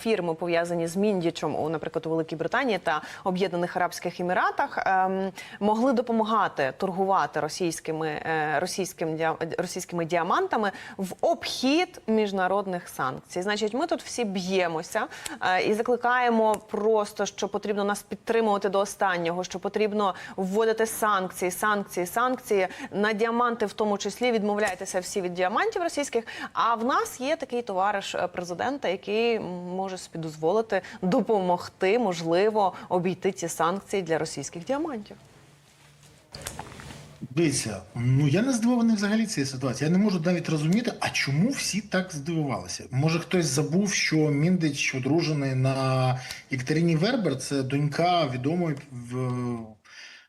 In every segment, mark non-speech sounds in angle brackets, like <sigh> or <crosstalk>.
фірми пов'язані з Міндічем, у, наприклад, у Великій Британії та Об'єднаних Арабських Еміратах, ем, могли допомагати торгувати російськими е, російським російськими діамантами в обхід міжнародних санкцій. Значить, ми тут всі б'ємося е, і закликаємо просто, що потрібно нас підтримувати до останнього, що потрібно вводити санкції, санкції, санкції на діаманти, в тому числі відмовляйтеся всі від діамантів російських. А в нас є такий товариш е, президента, який може собі дозволити допомогти, можливо, обійти ці санкції для російських діамантів. Дивіться, ну я не здивований взагалі цією ситуацією. Я не можу навіть розуміти, а чому всі так здивувалися. Може, хтось забув, що Міндич одружений на Єкатерині Вербер, це донька відомої в,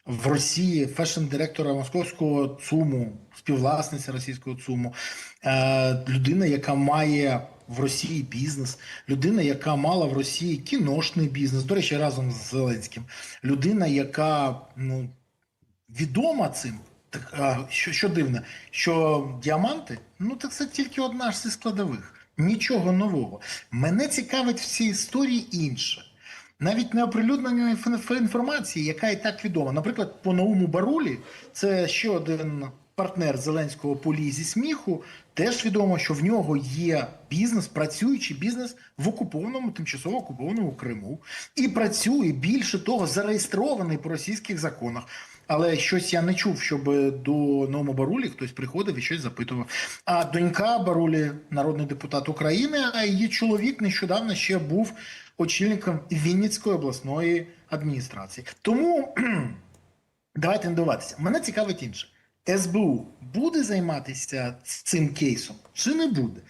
в Росії фешн-директора московського ЦУМу, співвласниця російського ЦУМу, е, людина, яка має. В Росії бізнес, людина, яка мала в Росії кіношний бізнес, до речі, разом з Зеленським, людина, яка ну відома цим. Так, а, що, що дивно, що діаманти, ну так це тільки одна з складових. Нічого нового. Мене цікавить в цій історії інше. Навіть не оприлюднення інформації, яка і так відома. Наприклад, по Науму Барулі, це ще один партнер Зеленського по лізі сміху. Теж відомо, що в нього є бізнес, працюючий бізнес в окупованому, тимчасово окупованому Криму. І працює більше того, зареєстрований по російських законах. Але щось я не чув, щоб до Ному Барулі хтось приходив і щось запитував. А донька Барулі, народний депутат України, а її чоловік нещодавно ще був очільником Вінницької обласної адміністрації. Тому <clears throat> давайте не дивуватися. Мене цікавить інше. СБУ буде займатися цим кейсом чи не буде?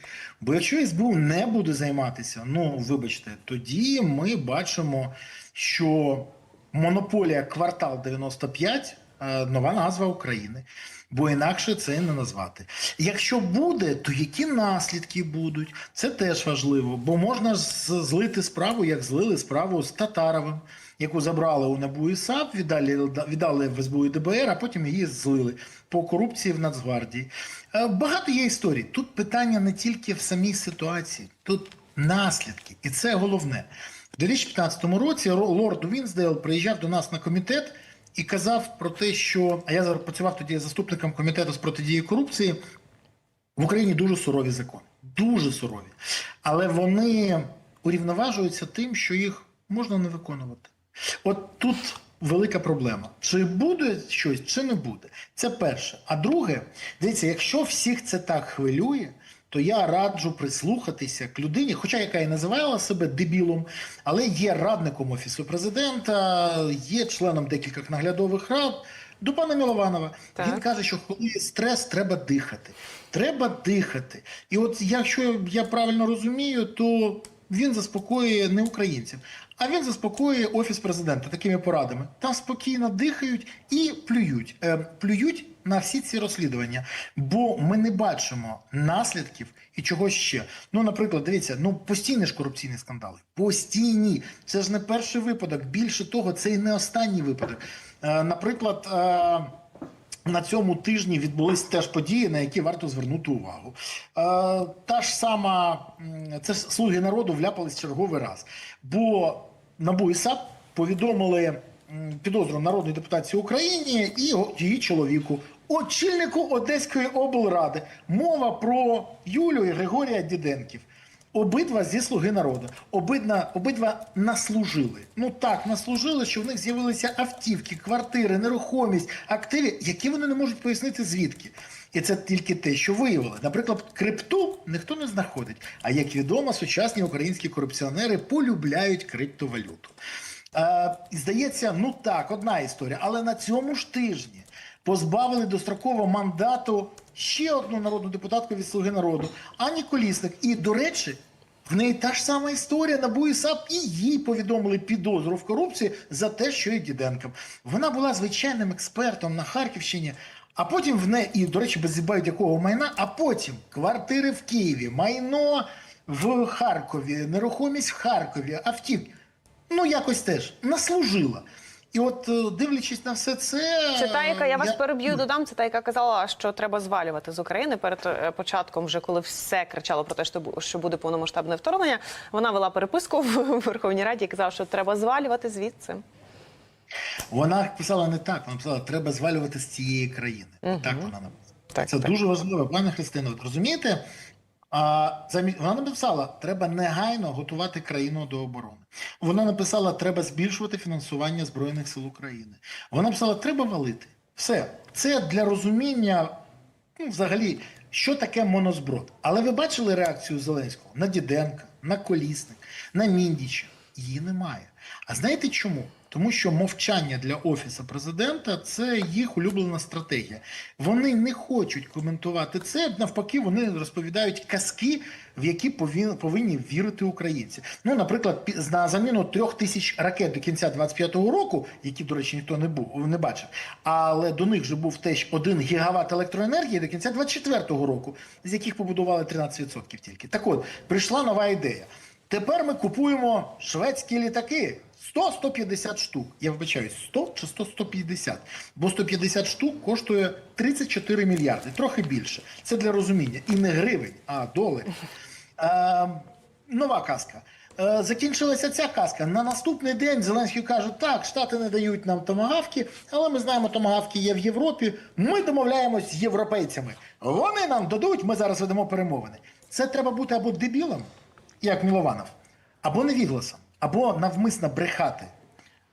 Бо якщо СБУ не буде займатися, ну вибачте, тоді ми бачимо, що монополія квартал 95 е, нова назва України. Бо інакше це не назвати. Якщо буде, то які наслідки будуть? Це теж важливо, бо можна злити справу, як злили справу з Татаровим, яку забрали у НАБУ і САП, віддали, віддали в СБУ і ДБР, а потім її злили по корупції в Нацгвардії. Е, Багато є історій. Тут питання не тільки в самій ситуації, тут наслідки, і це головне. В 2015 році Ро- лорд Вінсдейл приїжджав до нас на комітет і казав про те, що а я зараз працював тоді заступником комітету з протидії корупції. В Україні дуже сурові закони, дуже сурові. Але вони урівноважуються тим, що їх можна не виконувати. От тут велика проблема. Чи буде щось, чи не буде. Це перше. А друге, дивіться, якщо всіх це так хвилює, то я раджу прислухатися к людині, хоча яка і називала себе дебілом, але є радником офісу президента, є членом декількох наглядових рад. До пана Мілованова Так. він каже, що коли є стрес, треба дихати. Треба дихати. І от якщо я правильно розумію, то він заспокоює не українців, а він заспокоює офіс президента такими порадами. Там спокійно дихають і плюють. Е, плюють на всі ці розслідування, бо ми не бачимо наслідків і чого ще. Ну, наприклад, дивіться, ну постійні ж корупційні скандали. Постійні. Це ж не перший випадок. Більше того, це і не останній випадок. Е, наприклад. Е, на цьому тижні відбулись теж події, на які варто звернути увагу. Е, та ж сама це ж слуги народу вляпались черговий раз. Бо НАБУ і САП повідомили підозру народної депутації України і її чоловіку, очільнику Одеської облради. Мова про Юлю і Григорія Діденків. Обидва зі слуги народу. Обидва, обидва наслужили. Ну так, наслужили, що в них з'явилися автівки, квартири, нерухомість, активи, які вони не можуть пояснити звідки. І це тільки те, що виявили. Наприклад, крипту ніхто не знаходить. А як відомо, сучасні українські корупціонери полюбляють криптовалюту. Е, здається, ну так, одна історія. Але на цьому ж тижні позбавили достроково мандату ще одну народну депутатку від Слуги народу, Ані Колісник. І, до речі, в неї та ж сама історія на і САП, і їй повідомили підозру в корупції за те, що і Діденком. Вона була звичайним експертом на Харківщині. А потім в неї, і, до речі, без якого майна, а потім квартири в Києві, майно в Харкові, нерухомість в Харкові, автівки. Ну, якось теж наслужила. І от е, дивлячись на все це, Це та, яка я вас я- переб'ю, додам. Це та, яка казала, що треба звалювати з України перед е, початком, вже коли все кричало про те, що бу- що буде повномасштабне вторгнення. Вона вела переписку в Верховній Раді і казала, що треба звалювати звідси. Вона писала не так. Вона писала, треба звалювати з цієї країни. Так вона написала. Так, Це так. дуже важливо, пане Христино. Розумієте? Вона написала, треба негайно готувати країну до оборони. Вона написала, треба збільшувати фінансування Збройних сил України. Вона написала, треба валити. Все. Це для розуміння, ну, взагалі, що таке монозброд. Але ви бачили реакцію Зеленського на Діденка, на Колісник, на Міндіча? Її немає. А знаєте чому? Тому що мовчання для офісу президента це їх улюблена стратегія. Вони не хочуть коментувати це. Навпаки, вони розповідають казки, в які повинні вірити українці. Ну, наприклад, на заміну трьох тисяч ракет до кінця 25-го року, які, до речі, ніхто не був не бачив. Але до них вже був теж один гігават електроенергії до кінця 24-го року, з яких побудували 13% тільки. Так от прийшла нова ідея. Тепер ми купуємо шведські літаки. 100-150 штук. Я вибачаюсь, 100 чи 100-150. Бо 150 штук коштує 34 мільярди, трохи більше. Це для розуміння. І не гривень, а доларів. Е, нова казка. Е, закінчилася ця казка. На наступний день Зеленський каже: так, Штати не дають нам томагавки, але ми знаємо, томагавки є в Європі. Ми домовляємось з європейцями. Вони нам дадуть, ми зараз ведемо перемовини. Це треба бути або дебілом, як Мілованов, або невігласом, або навмисно брехати,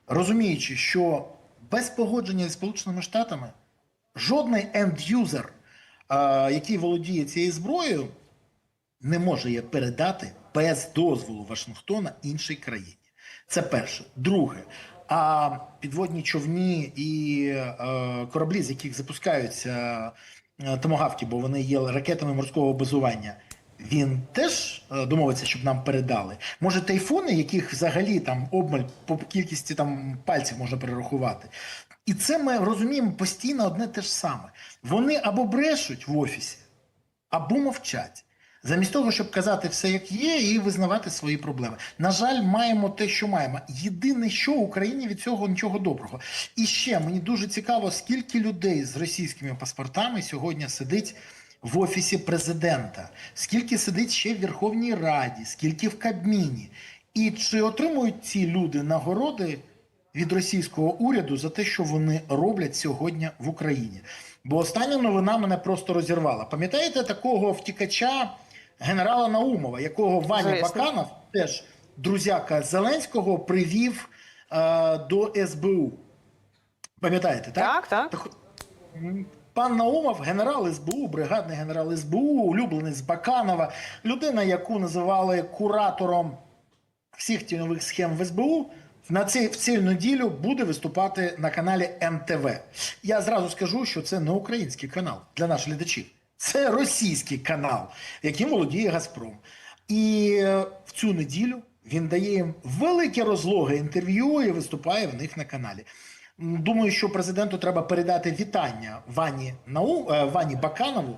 розуміючи, що без погодження зі Сполученими Штатами жодний енд-юзер, який володіє цією зброєю, не може її передати без дозволу Вашингтона іншій країні. Це перше. Друге. А підводні човні і е, кораблі, з яких запускаються е, томагавки, бо вони є ракетами морського базування. Він теж е, домовиться, щоб нам передали. Може, тайфуни, яких взагалі там обмаль по кількості там пальців можна перерахувати. І це ми розуміємо постійно одне те ж саме. Вони або брешуть в офісі, або мовчать. Замість того, щоб казати все як є, і визнавати свої проблеми. На жаль, маємо те, що маємо. Єдине, що Україні від цього нічого доброго. І ще мені дуже цікаво, скільки людей з російськими паспортами сьогодні сидить в офісі президента, скільки сидить ще в Верховній Раді, скільки в Кабміні. І чи отримують ці люди нагороди від російського уряду за те, що вони роблять сьогодні в Україні? Бо остання новина мене просто розірвала. Пам'ятаєте такого втікача генерала Наумова, якого Ваня Звісно. Баканов, теж друзяка Зеленського, привів е, до СБУ? Пам'ятаєте, так? Так, так. м, Пан Наумов, генерал СБУ, бригадний генерал СБУ, улюбленець Баканова, людина, яку називали куратором всіх тіньових схем в СБУ, на цей, в цю неділю буде виступати на каналі НТВ. Я зразу скажу, що це не український канал для наших глядачів. Це російський канал, яким володіє Газпром. І е, в цю неділю він дає їм велике розлоге інтерв'ю і виступає в них на каналі. Думаю, що президенту треба передати вітання Вані Нау... е, Вані Баканову,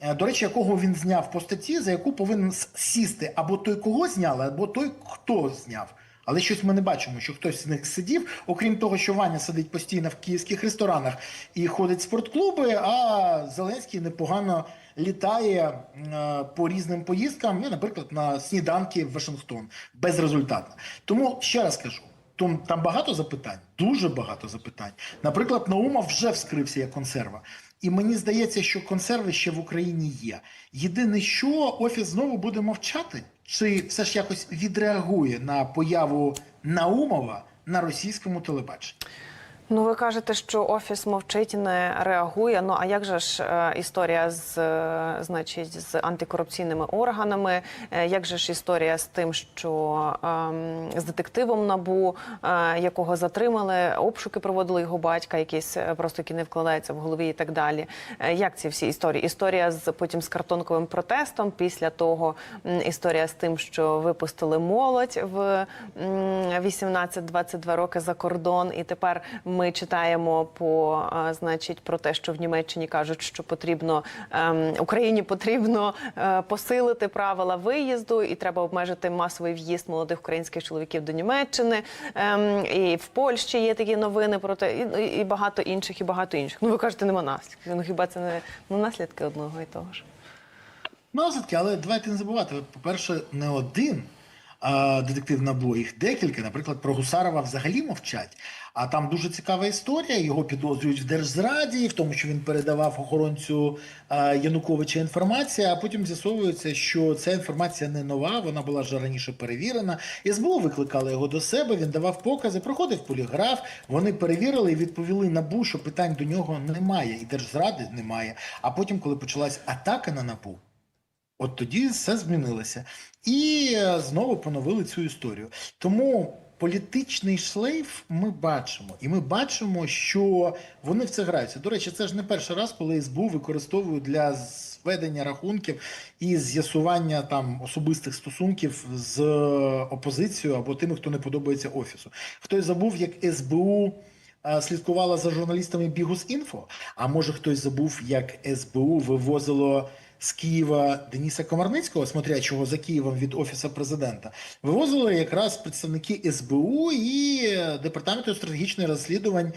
е, до речі, якого він зняв по статті, за яку повинен сісти або той, кого зняли, або той, хто зняв. Але щось ми не бачимо, що хтось з них сидів, окрім того, що Ваня сидить постійно в київських ресторанах і ходить в спортклуби, а Зеленський непогано літає е, по різним поїздкам, ну, наприклад, на сніданки в Вашингтон безрезультатно. Тому ще раз кажу. Там, там багато запитань, дуже багато запитань. Наприклад, Наумов вже вскрився як консерва. І мені здається, що консерви ще в Україні є. Єдине, що офіс знову буде мовчати, чи все ж якось відреагує на появу Наумова на російському телебаченні. Ну, ви кажете, що офіс мовчить не реагує. Ну а як же ж е, історія з е, значить з антикорупційними органами? Е, як же ж історія з тим, що ем, з детективом набу, е, якого затримали, обшуки проводили його батька, якісь е, просто які не вкладаються в голові і так далі. Е, як ці всі історії? Історія з потім з картонковим протестом. Після того м, історія з тим, що випустили молодь в м, 18-22 роки за кордон, і тепер ми читаємо по е, значить про те, що в Німеччині кажуть, що потрібно ем, Україні потрібно е, посилити правила виїзду, і треба обмежити масовий в'їзд молодих українських чоловіків до Німеччини. Ем, і в Польщі є такі новини про те, і, і- багато інших, і багато інших. Ну ви кажете, нема наслідків. Ну хіба це не ну, наслідки одного і того ж? Наслідки, але давайте не забувати. По-перше, не один детектив НАБУ, їх декілька. Наприклад, про Гусарова взагалі мовчать. А там дуже цікава історія. Його підозрюють в держзраді, в тому, що він передавав охоронцю Януковича інформацію. А потім з'ясовується, що ця інформація не нова, вона була вже раніше перевірена. СБУ викликали його до себе. Він давав покази, проходив поліграф. Вони перевірили і відповіли НАБУ, що питань до нього немає, і держзради немає. А потім, коли почалась атака на НАБУ. От тоді все змінилося. І е, знову поновили цю історію. Тому політичний шлейф ми бачимо. І ми бачимо, що вони в це граються. До речі, це ж не перший раз, коли СБУ використовують для зведення рахунків і з'ясування там особистих стосунків з опозицією або тими, хто не подобається офісу. Хтось забув, як СБУ е, слідкувала за журналістами Бігус.Інфо, а може хтось забув, як СБУ вивозило з Києва Дениса Комарницького, смотрячого за Києвом від офісу президента, вивозили якраз представники СБУ і департаменту стратегічних розслідувань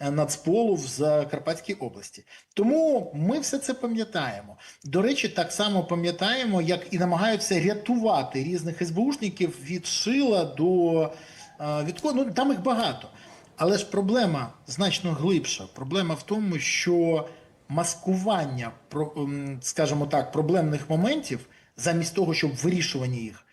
е, Нацполу в Закарпатській області. Тому ми все це пам'ятаємо. До речі, так само пам'ятаємо, як і намагаються рятувати різних СБУшників від шила до е, від ну, там їх багато. Але ж проблема значно глибша. Проблема в тому, що маскування, ем, скажімо так, проблемних моментів, замість того, щоб вирішування їх,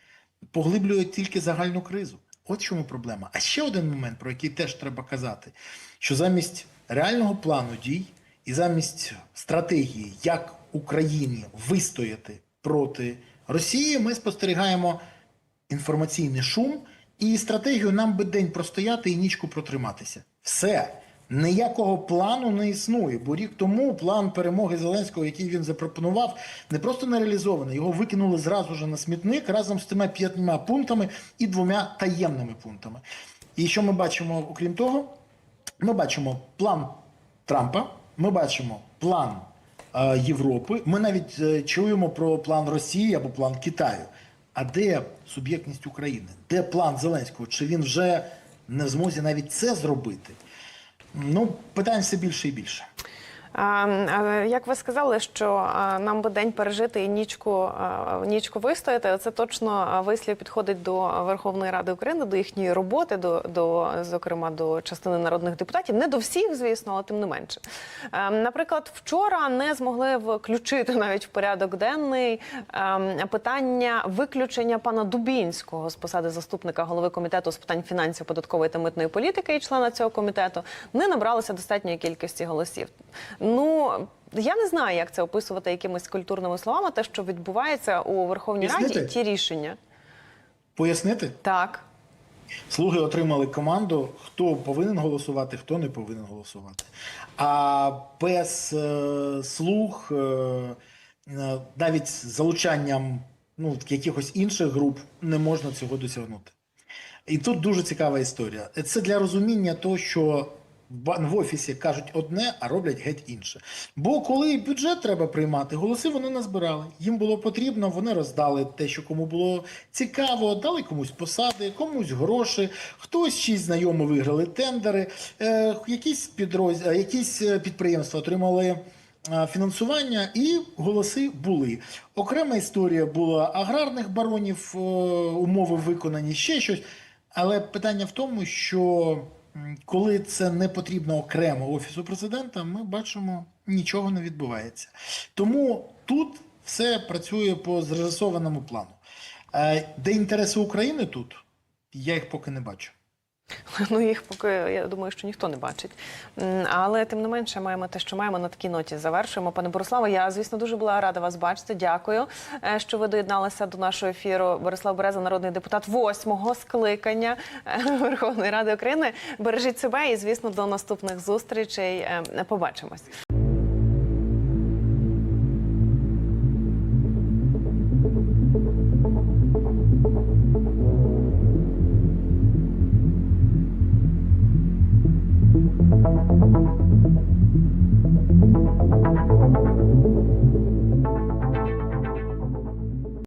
поглиблює тільки загальну кризу. От чому проблема. А ще один момент, про який теж треба казати: що замість реального плану дій і замість стратегії, як Україні вистояти проти Росії, ми спостерігаємо інформаційний шум і стратегію нам би день простояти і нічку протриматися. Все. Ніякого плану не існує, бо рік тому план перемоги Зеленського, який він запропонував, не просто не реалізований. Його викинули зразу ж на смітник разом з тими п'ятьма пунктами і двома таємними пунктами. І що ми бачимо, окрім того, ми бачимо план Трампа, ми бачимо план е, Європи. Ми навіть е, чуємо про план Росії або план Китаю. А де суб'єктність України? Де план Зеленського? Чи він вже не в змозі навіть це зробити? Ну, питань більше і більше. Як ви сказали, що нам би день пережити і нічку, нічку вистояти, це точно вислів підходить до Верховної Ради України, до їхньої роботи, до, до зокрема до частини народних депутатів. Не до всіх, звісно, але тим не менше. Наприклад, вчора не змогли включити навіть в порядок денний питання виключення пана Дубінського з посади заступника голови комітету з питань фінансів, податкової та митної політики і члена цього комітету. Не набралося достатньої кількості голосів. Ну я не знаю, як це описувати якимись культурними словами, те, що відбувається у Верховній Раді, і ті рішення. Пояснити? Так. Слуги отримали команду, хто повинен голосувати, хто не повинен голосувати. А без е, слуг, е, е, навіть з залучанням ну, якихось інших груп, не можна цього досягнути. І тут дуже цікава історія. Це для розуміння того, що в офісі кажуть одне, а роблять геть інше. Бо коли бюджет треба приймати, голоси вони назбирали. Їм було потрібно, вони роздали те, що кому було цікаво, дали комусь посади, комусь гроші, хтось чиїсь знайомі виграли тендери, е, якісь підроз... е, якісь е, підприємства отримали. е, Фінансування і голоси були. Окрема історія була аграрних баронів, умови виконані, ще щось. Але питання в тому, що коли це не потрібно окремо офісу президента, ми бачимо, нічого не відбувається. Тому тут все працює по зрежисованому плану. Е, Де інтереси України тут, я їх поки не бачу. <laughs> Ну їх поки я думаю, що ніхто не бачить. Але тим не менше маємо те, що маємо на такій ноті. Завершуємо. Пане Бориславе, я звісно дуже була рада вас бачити. Дякую, е, що ви доєдналися до нашого ефіру. Борислав Береза, народний депутат восьмого скликання е, <laughs> Верховної Ради України. Бережіть себе і, звісно, до наступних зустрічей. Е, Побачимось.